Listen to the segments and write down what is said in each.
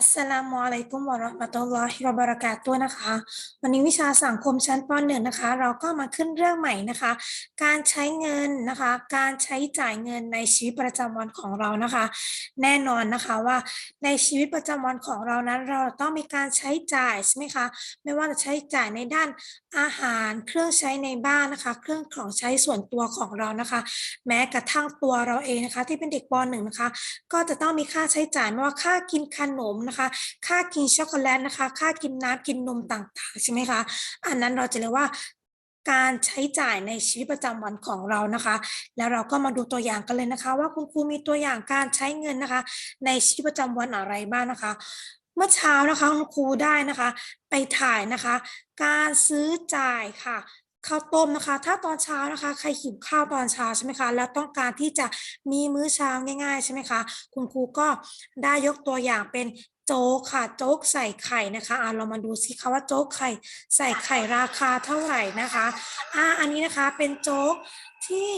อัสสลามุอะลัยกุมวะเราะห์มะตุลลอฮิวะบะเราะกาตุฮ์นะคะ วันนี้วิชาสังคมชั้นป .1 นะคะ เราก็มาขึ้นเรื่องใหม่นะคะ การใช้เงินนะคะ การใช้จ่ายเงินในชีวิตประจำวันของเรานะคะ แน่นอนนะคะว่าในชีวิตประจำวันของเรานั้น เราต้องมีการใช้จ่ายใช่ไหมคะ ไม่ว่าจะใช้จ่ายในด้านอาหาร เครื่องใช้ในบ้านนะคะ เครื่องของใช้ส่วนตัวของเรานะคะ แม้กระทั่งตัวเราเองนะคะ ที่เป็นเด็กป .1 นะคะ ก็จะต้องมีค่าใช้จ่ายไม่ว่าค่ากินขนมนะคะ ค่ากินช็อกโกแลตนะคะ ค่ากินน้ำกินนมต่างๆใช่ไหมคะ อันนั้นเราจะเรียกว่าการใช้จ่ายในชีวิตประจำวันของเรานะคะ แล้วเราก็มาดูตัวอย่างกันเลยนะคะ ว่าคุณครูมีตัวอย่างการใช้เงินนะคะ ในชีวิตประจำวันอะไรบ้างนะคะ เมื่อเช้านะคะคุณครูได้นะคะ ไปถ่ายนะคะ การซื้อจ่ายค่ะข้าวต้มนะคะ ถ้าตอนเช้านะคะ ใครหิวข้าวตอนเช้าใช่ไหมคะ แล้วต้องการที่จะมีมื้อเช้าง่าย ๆ ใช่ไหมคะ คุณครูก็ได้ยกตัวอย่างเป็น โจ๊กค่ะ โจ๊กใส่ไข่นะคะอะเรามาดูสิคะว่าโจ๊กไข่ใส่ไข่ราคาเท่าไหร่นะคะอะอันนี้นะคะเป็นโจ๊กที่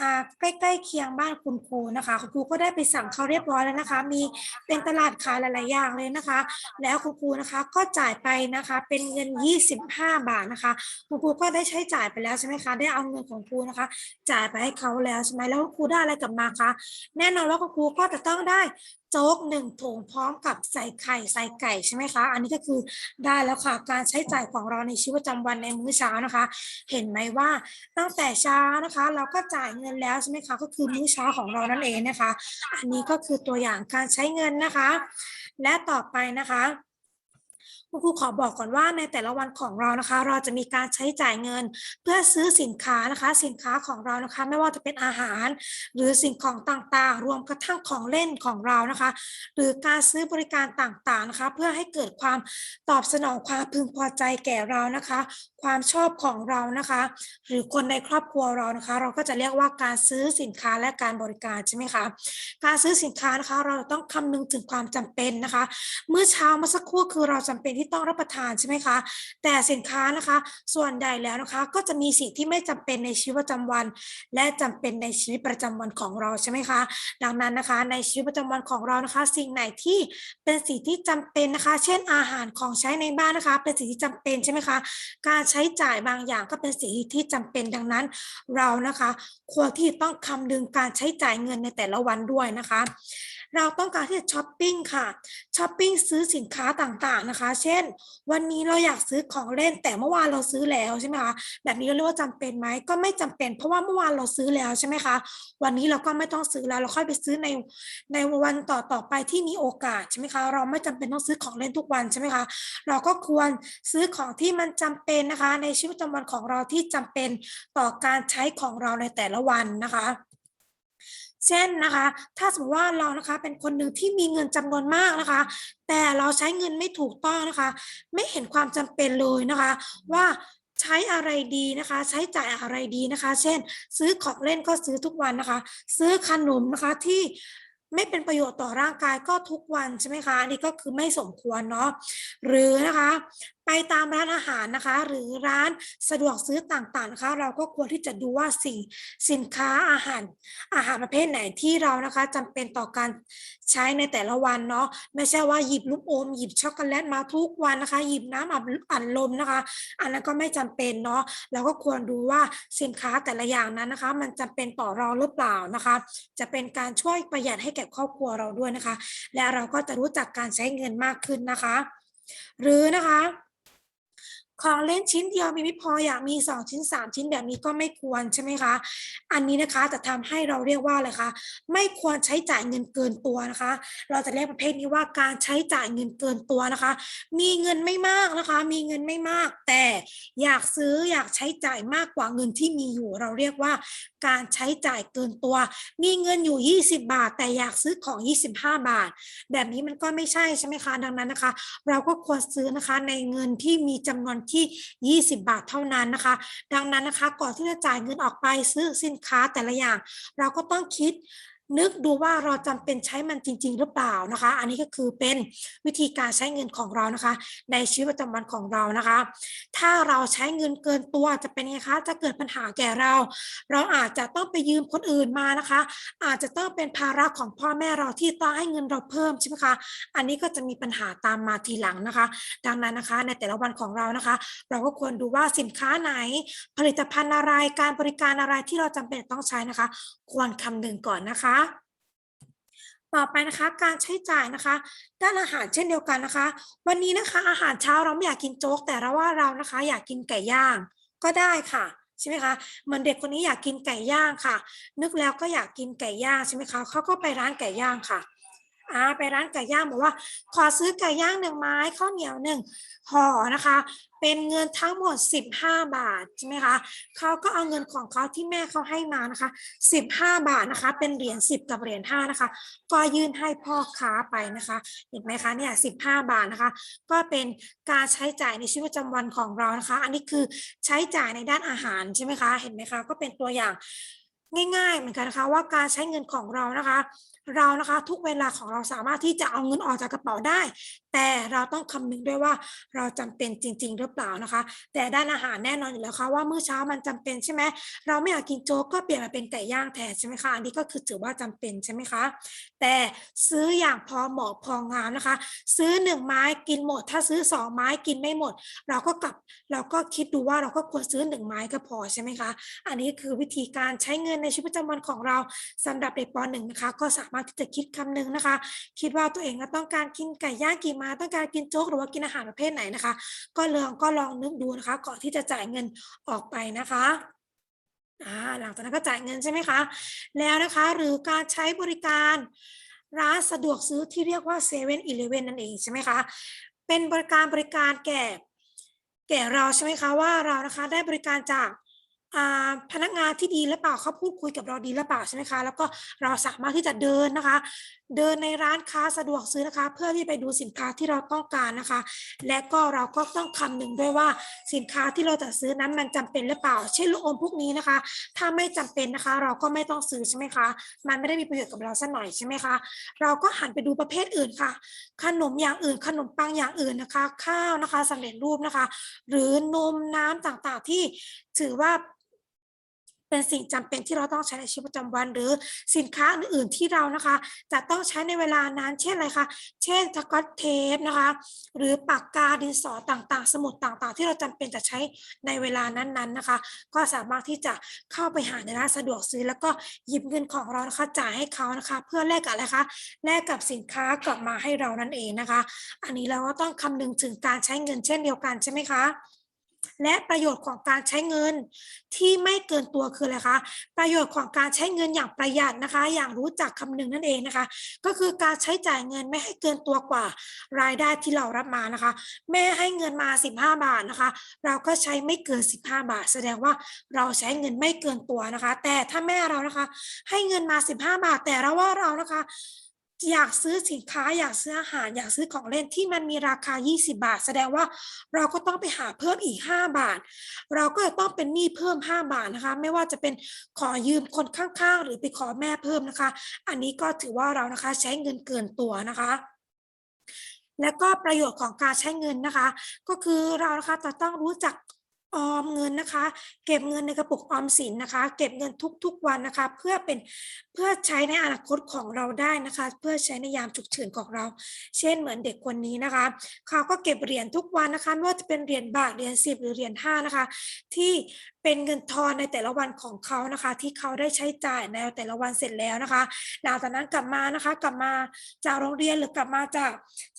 อ่าใกล้ๆเคียงบ้านคุณครูนะคะคุณครูก็ได้ไปสั่งเขาเรียบร้อยแล้วนะคะ มีเป็นตลาดขายหลายๆอย่างเลยนะคะ แล้วคุณครูนะคะก็จ่ายไปนะคะเป็นเงิน 25 บาทนะคะคุณครูก็ได้ใช้จ่ายไปแล้วใช่ไหมคะได้เอาเงินของครูนะคะ จ่ายไปให้เขาแล้วใช่ไหมแล้วคุณครูได้อะไรกลับมาคะแน่นอนว่าคุณครูก็จะต้องได้ โจ๊กหนึ่งถุงพร้อมกับใส่ไข่ใส่ไก่ใช่ไหมคะ อันนี้ก็คือได้แล้วค่ะการใช้จ่ายของเราในชีวิตประจำวันในมื้อเช้านะคะ เห็นไหมว่าตั้งแต่เช้านะคะ เราก็จ่ายเงินแล้วใช่ไหมคะก็คือมื้อเช้าของเรานั่นเองนะคะ อันนี้ก็คือตัวอย่างการใช้เงินนะคะ และต่อไปนะคะ คุณครูขอบอกก่อนว่าในแต่ละวันของเรานะคะ เราจะมีการใช้จ่ายเงิน เพื่อซื้อสินค้านะคะ สินค้าของเรานะคะ ไม่ว่าจะเป็นอาหาร หรือสิ่งของต่างๆ รวมกระทั่งของเล่นของเรานะคะ หรือการซื้อบริการต่างๆนะคะ เพื่อให้เกิดความตอบสนองความพึงพอใจแก่เรานะคะ ความชอบของเรานะคะ หรือคนในครอบครัวเรานะคะ เราก็จะเรียกว่าการซื้อสินค้าและการบริการใช่ไหมคะการซื้อสินค้านะคะ เราต้องคำนึงถึงความจำเป็นนะคะ เมื่อเช้ามื่อสักครู่คือเราจำเป็นที่ต้องรับประทานใช่ไหมคะ แต่สินค้านะคะ ส่วนใหญ่แล้วนะคะ ก็จะมีสิ่งที่ไม่จำเป็นในชีวิตประจำวัน และจำเป็นในชีวิตประจำวันของเราใช่ไหมคะ ดังนั้นนะคะในชีวิตประจำวันของเรานะคะ สิ่งไหนที่เป็นสิ่งที่จำเป็นนะคะ เช่นอาหารของใช้ในบ้านนะคะ เป็นสิ่งที่จำเป็นใช่ไหมคะ การใช้จ่ายบางอย่างก็เป็นสิ่งที่จำเป็นดังนั้น เรานะคะ ควรที่ต้องคำนึงการใช้จ่ายเงินในแต่ละวันด้วยนะคะ เราต้องการที่จะช้อปปิ้งค่ะช้อปปิ้งซื้อสินค้าต่างๆนะคะ เช่น วันนี้เราอยากซื้อของเล่นแต่เมื่อวานเราซื้อแล้วใช่ไหมคะแบบนี้เราเรียกว่าจำเป็นไหมก็ไม่จำเป็น เพราะว่าเมื่อวานเราซื้อแล้วใช่ไหมคะ วันนี้เราก็ไม่ต้องซื้อแล้วเราค่อยไปซื้อในในวันต่อต่อไปที่มีโอกาสใช่ไหมคะ เราไม่จำเป็นต้องซื้อของเล่นทุกวันใช่ไหมคะเราก็ควรซื้อของที่มันจำเป็นนะคะ ในชีวิตประจำวันของเราที่จำเป็นต่อการใช้ของเราในแต่ละวันนะคะ เช่นนะคะ ถ้าสมมติว่าเรานะคะเป็นคนหนึ่งที่มีเงินจำนวนมากนะคะ แต่เราใช้เงินไม่ถูกต้องนะคะ ไม่เห็นความจำเป็นเลยนะคะ ว่าใช้อะไรดีนะคะ ใช้จ่ายอะไรดีนะคะ เช่น ซื้อของเล่นก็ซื้อทุกวันนะคะ ซื้อขนมนะคะที่ไม่เป็นประโยชน์ต่อร่างกายก็ทุกวันใช่ไหมคะอันนี้ก็คือไม่สมควรเนาะหรือนะคะไปตามร้านอาหารนะคะ หรือร้านสะดวกซื้อต่างๆนะคะ เราก็ควรที่จะดูว่าสิ่งสินค้าอาหาร อาหารประเภทไหนที่เรานะคะจำเป็นต่อการใช้ในแต่ละวันเนาะไม่ใช่ว่าหยิบลูกอมหยิบช็อกโกแลตมาทุกวันนะคะ หยิบน้ำอัดอัดลมนะคะ อันนั้นก็ไม่จำเป็นเนาะเราก็ควรดูว่าสินค้าแต่ละอย่างนั้นนะคะ มันจำเป็นต่อเราหรือเปล่านะคะ จะเป็นการช่วยประหยัดให้แก่ครอบครัวเราด้วยนะคะ และเราก็จะรู้จักการใช้เงินมากขึ้นนะคะ หรือนะคะ ของเล่นชิ้นเดียวมีไม่พออยากมี 2 ชิ้น 3 ชิ้นแบบนี้ก็ไม่ควรใช่ไหมคะ อันนี้นะคะจะทำให้เราเรียกว่าอะไรคะไม่ควรใช้จ่ายเงินเกินตัวนะคะ เราจะเรียกประเภทนี้ว่าการใช้จ่ายเงินเกินตัวนะคะ มีเงินไม่มากนะคะ มีเงินไม่มาก แต่อยากซื้ออยากใช้จ่ายมากกว่าเงินที่มีอยู่ เราเรียกว่า การใช้จ่ายเกินตัว มีเงินอยู่ 20 บาท แต่อยากซื้อของ 25 บาท แบบนี้มันก็ไม่ใช่ใช่ไหมคะ ดังนั้นนะคะ เราก็ควรซื้อนะคะในเงินที่มีจำนวนที่ 20 บาทเท่านั้นนะคะ ดังนั้นนะคะก่อนที่จะจ่ายเงินออกไปซื้อสินค้าแต่ละอย่าง เราก็ต้องคิด นึกดูว่าเราจำเป็นใช้มันจริง ๆ หรือเปล่านะคะ อันนี้ก็คือเป็นวิธีการใช้เงินของเรานะคะ ในชีวิตประจำวันของเรานะคะ ถ้าเราใช้เงินเกินตัวจะเป็นไงคะจะเกิดปัญหาแก่เรา เราอาจจะต้องไปยืมคนอื่นมานะคะ อาจจะต้องเป็นภาระของพ่อแม่เราที่ต้องให้เงินเราเพิ่มใช่ไหมคะอันนี้ก็จะมีปัญหาตามมาทีหลังนะคะ ดังนั้นนะคะ ในแต่ละวันของเรานะคะ เราก็ควรดูว่าสินค้าไหน ผลิตภัณฑ์อะไรการบริการอะไรที่เราจำเป็นต้องใช้นะคะ ควรคำนึงก่อนนะคะ ต่อไปนะคะการใช้จ่ายนะคะ ด้านอาหารเช่นเดียวกันนะคะ วันนี้นะคะอาหารเช้าเราไม่อยากกินโจ๊ก แต่เราว่าเรานะคะ อยากกินไก่ย่างก็ได้ค่ะใช่ไหมคะเหมือนเด็กคนนี้อยากกินไก่ย่างค่ะ นึกแล้วก็อยากกินไก่ย่างใช่ไหมคะเขาก็ไปร้านไก่ย่างค่ะ อ่าไปร้านไก่ย่างบอกว่า ขอซื้อไก่ย่างหนึ่งไม้ข้าวเหนียวหนึ่งห่อนะคะ เป็นเงินทั้งหมด 15 บาทใช่ไหมคะเขาก็เอาเงินของเขาที่แม่เขาให้มานะคะ 15 บาทนะคะ เป็นเหรียญ10 กับเหรียญ5นะคะ ก็ยื่นให้พ่อค้าไปนะคะเห็นไหมคะเนี่ย15 บาทนะคะ ก็เป็นการใช้จ่ายในชีวิตประจำวันของเรานะคะ อันนี้คือใช้จ่ายในด้านอาหารใช่ไหมคะเห็นไหมคะก็เป็นตัวอย่างง่ายๆเหมือนกันนะคะว่าการใช้เงินของเรานะคะ เรานะคะทุกเวลาของเราสามารถที่จะเอาเงินออกจากกระเป๋าได้ แต่เราต้องคำนึงด้วยว่าเราจำเป็นจริง ๆ หรือเปล่านะคะ แต่ด้านอาหารแน่นอนอยู่แล้วค่ะว่ามื้อเช้ามันจำเป็นใช่ไหมเราไม่อยากกินโจ๊กก็เปลี่ยนมาเป็นไก่ย่างแทนใช่ไหมคะอันนี้ก็คือถือว่าจำเป็นใช่ไหมคะแต่ซื้ออย่างพอเหมาะพองามนะคะ ซื้อหนึ่งไม้กินหมด ถ้าซื้อสองไม้กินไม่หมด เราก็กลับเราก็คิดดูว่าเราก็ควรซื้อหนึ่งไม้ก็พอใช่ไหมคะ อันนี้คือวิธีการใช้เงินในชีวิตประจำวันของเราสำหรับเด็กป .1 นะคะก็สามาที่จะคิดคำนึงนะคะ คิดว่าตัวเองต้องการกินไก่ย่างกี่มาต้องการกินโจ๊กหรือว่ากินอาหารประเภทไหนนะคะ ก็ลองก็ลองนึกดูนะคะก่อนที่จะจ่ายเงินออกไปนะคะหลังจากนั้นก็จ่ายเงินใช่ไหมคะแล้วนะคะหรือการใช้บริการร้านสะดวกซื้อที่เรียกว่าเซเว่นอีเลเว่นนั่นเองใช่ไหมคะเป็นบริการบริการแก่แก่เราใช่ไหมคะว่าเรานะคะได้บริการจาก พนักงานที่ดีหรือเปล่าเขาพูดคุยกับเราดีหรือเปล่าใช่ไหมคะ แล้วก็เราสามารถที่จะเดินนะคะ เดินในร้านค้าสะดวกซื้อนะคะ เพื่อที่ไปดูสินค้าที่เราต้องการนะคะ และก็เราก็ต้องคำนึงด้วยว่าสินค้าที่เราจะซื้อนั้นมันจำเป็นหรือเปล่า เช่นลูกอมพวกนี้นะคะ ถ้าไม่จำเป็นนะคะ เราก็ไม่ต้องซื้อใช่ไหมคะ มันไม่ได้มีประโยชน์กับเราสักหน่อยใช่ไหมคะ เราก็หันไปดูประเภทอื่นค่ะ ขนมอย่างอื่น ขนมปังอย่างอื่นนะคะ ข้าวนะคะสำเร็จรูปนะคะ หรือนมน้ำต่างๆที่ถือว่า เป็นสิ่งจำเป็นที่เราต้องใช้ในชีวิตประจำวัน หรือสินค้าอื่นๆที่เรานะคะ จะต้องใช้ในเวลานั้นเช่นอะไรคะเช่นสกอตเทปนะคะ หรือปากกาดินสอต่างๆ สมุดต่างๆ ที่เราจำเป็นจะใช้ในเวลานั้นๆนะคะ ก็สามารถที่จะเข้าไปหาในร้านสะดวกซื้อ แล้วก็หยิบเงินของเรานะคะจ่ายให้เขานะคะ เพื่อแลกกับอะไรคะแลกกับสินค้ากลับมาให้เรานั่นเองนะคะ อันนี้เราก็ต้องคำนึงถึงการใช้เงินเช่นเดียวกันใช่ไหมคะ และประโยชน์ของการใช้เงินที่ไม่เกินตัวคืออะไรคะ ประโยชน์ของการใช้เงินอย่างประหยัดนะคะ อย่างรู้จักคำนึงนั่นเองนะคะ ก็คือการใช้จ่ายเงินไม่ให้เกินตัวกว่ารายได้ที่เรารับมานะคะ แม่ให้เงินมา 15 บาทนะคะ เราก็ใช้ไม่เกิน 15 บาท แสดงว่าเราใช้เงินไม่เกินตัวนะคะ แต่ถ้าแม่เรานะคะ ให้เงินมา 15 บาท แต่เราว่าเรานะคะ อยากซื้อสินค้าอยากซื้ออาหาร อยากซื้อของเล่นที่มันมีราคา 20 บาท แสดงว่าเราก็ต้องไปหาเพิ่มอีก 5 บาท เราก็จะต้องเป็นหนี้เพิ่ม 5 บาทนะคะ ไม่ว่าจะเป็นขอยืมคนข้างๆ หรือไปขอแม่เพิ่มนะคะ อันนี้ก็ถือว่าเรานะคะใช้เงินเกินตัวนะคะแล้วก็ประโยชน์ของการใช้เงินนะคะ ก็คือเรานะคะจะต้องรู้จัก ออมเงินนะคะ เก็บเงินในกระปุกออมสินนะคะ เก็บเงินทุกๆวันนะคะ เพื่อเป็นเพื่อใช้ในอนาคตของเราได้นะคะ เพื่อใช้ในยามฉุกเฉินของเรา เช่นเหมือนเด็กคนนี้นะคะเขาก็เก็บเหรียญทุกวันนะคะไม่ว่าจะเป็นเหรียญบาทเหรียญสิบหรือเหรียญห้านะคะ ที่เป็นเงินทอนในแต่ละวันของเขานะคะ ที่เขาได้ใช้จ่ายในแต่ละวันเสร็จแล้วนะคะ หลังจากนั้นกลับมานะคะ กลับมาจากโรงเรียนหรือกลับมาจาก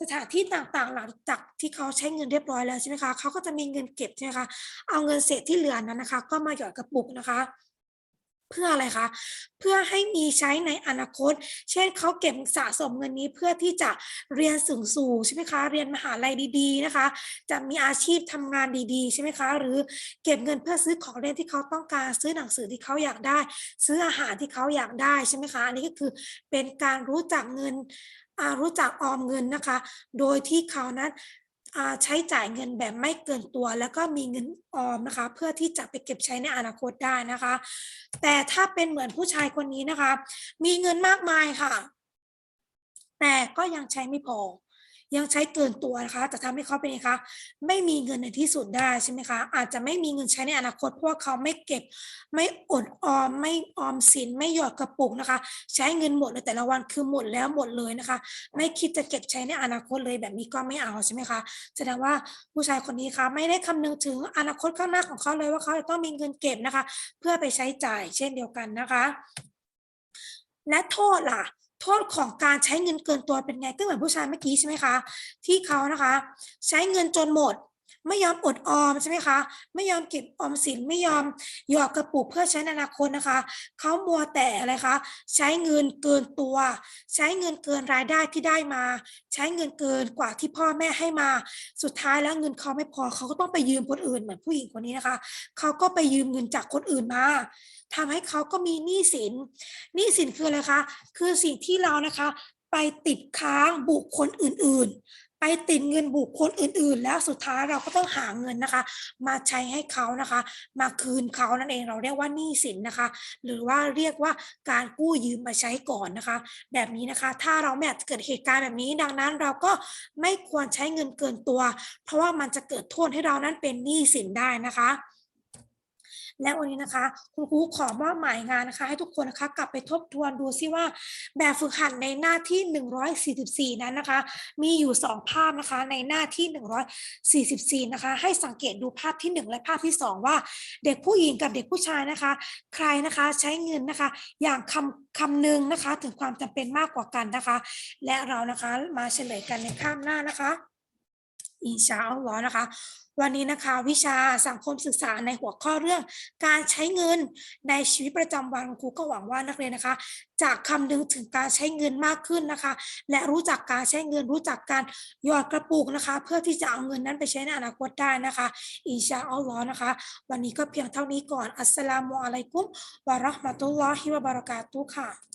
สถานที่ต่างๆ หลังจากที่เขาใช้เงินเรียบร้อยแล้วใช่ไหมคะเขาก็จะมีเงินเก็บใช่ไหมคะเอาเงินเศษที่เหลือนั้นนะคะ ก็มาหยอดกระปุกนะคะ เพื่ออะไรคะเพื่อให้มีใช้ในอนาคต เช่นเขาเก็บสะสมเงินนี้เพื่อที่จะเรียนสูงสูงใช่ไหมคะเรียนมหาลัยดีๆนะคะ จะมีอาชีพทำงานดีๆใช่ไหมคะหรือเก็บเงินเพื่อซื้อของเล่นที่เขาต้องการซื้อหนังสือที่เขาอยากได้ ซื้ออาหารที่เขาอยากได้ใช่ไหมคะอันนี้ก็คือเป็นการรู้จักเงินรู้จักออมเงินนะคะ โดยที่เขานั้น ใช้จ่ายเงินแบบไม่เกินตัว แล้วก็มีเงินออมนะคะ เพื่อที่จะไปเก็บใช้ในอนาคตได้นะคะ แต่ถ้าเป็นเหมือนผู้ชายคนนี้นะคะ มีเงินมากมายค่ะ แต่ก็ยังใช้ไม่พอ ยังใช้เกินตัวนะคะจะทำให้เขาเป็นไงคะไม่มีเงินในที่สุดได้ใช่ไหมคะอาจจะไม่มีเงินใช้ในอนาคตเพราะว่าเขาไม่เก็บไม่อดออมไม่ออมสินไม่หยอดกระปุกนะคะ ใช้เงินหมดในแต่ละวันคือหมดแล้วหมดเลยนะคะ ไม่คิดจะเก็บใช้ในอนาคตเลยแบบนี้ก็ไม่เอาใช่ไหมคะแสดงว่าผู้ชายคนนี้คะไม่ได้คำนึงถึงอนาคตข้างหน้าของเขาเลยว่าเขาจะต้องมีเงินเก็บนะคะ เพื่อไปใช้จ่ายเช่นเดียวกันนะคะ และโทษล่ะ โทษของการใช้เงินเกินตัวเป็นไงก็เหมือนผู้ชายเมื่อกี้ใช่ไหมคะ ที่เขานะคะ ใช้เงินจนหมด ไม่ยอมอดออมใช่ไหมคะ ไม่ยอมเก็บออมสินไม่ยอมหยอดกระปุกเพื่อใช้ในอนาคตนะคะ เขามัวแต่อะไรคะ ใช้เงินเกินตัว ใช้เงินเกินรายได้ที่ได้มา ใช้เงินเกินกว่าที่พ่อแม่ให้มา สุดท้ายแล้วเงินเขาไม่พอเขาก็ต้องไปยืมคนอื่นเหมือนผู้หญิงคนนี้นะคะ เขาก็ไปยืมเงินจากคนอื่นมาทำให้เขาก็มีหนี้สิน หนี้สินคืออะไรคะ คือสิ่งที่เรานะคะไปติดค้างบุคคลอื่น ไปติดเงินบุคคลอื่น ๆ แล้วสุดท้ายเราก็ต้องหาเงินนะคะ มาใช้ให้เขานะคะ มาคืนเขานั่นเองเราเรียกว่าหนี้สินนะคะ หรือว่าเรียกว่าการกู้ยืมมาใช้ก่อนนะคะ แบบนี้นะคะ ถ้าเราแมทเกิดเหตุการณ์แบบนี้ ดังนั้นเราก็ไม่ควรใช้เงินเกินตัว เพราะว่ามันจะเกิดโทษให้เรานั้นเป็นหนี้สินได้นะคะ และวันนี้นะคะ คุณครูขอมอบหมายงานนะคะ ให้ทุกคนนะคะกลับไปทบทวนดูซิว่า แบบฝึกหัดในหน้าที่ 144 นั้นนะคะ มีอยู่ 2 ภาพนะคะในหน้าที่ 144 นะคะ ให้สังเกตดูภาพที่ 1 และภาพที่ 2 ว่า เด็กผู้หญิงกับเด็กผู้ชายนะคะ ใครนะคะใช้เงินนะคะ อย่างคำคำหนึ่งนะคะ ถึงความจำเป็นมากกว่ากันนะคะ และเรานะคะมาเฉลยกันในข้ามหน้านะคะ อินชาอัลลอฮ์นะคะ วันนี้นะคะวิชาสังคมศึกษาในหัวข้อเรื่องการใช้เงินในชีวิตประจำวันครูก็หวังว่านักเรียนนะคะ จากคำนึงถึงการใช้เงินมากขึ้นนะคะ และรู้จักการใช้เงินรู้จักการหยอดกระปุกนะคะ เพื่อที่จะเอาเงินนั้นไปใช้ในอนาคตได้นะคะ อินชาอัลลอฮ์นะคะ วันนี้ก็เพียงเท่านี้ก่อนอัสสลามุอะลัยกุมวะราะห์มะตุลลอฮิวะบะเรากาตุค่ะ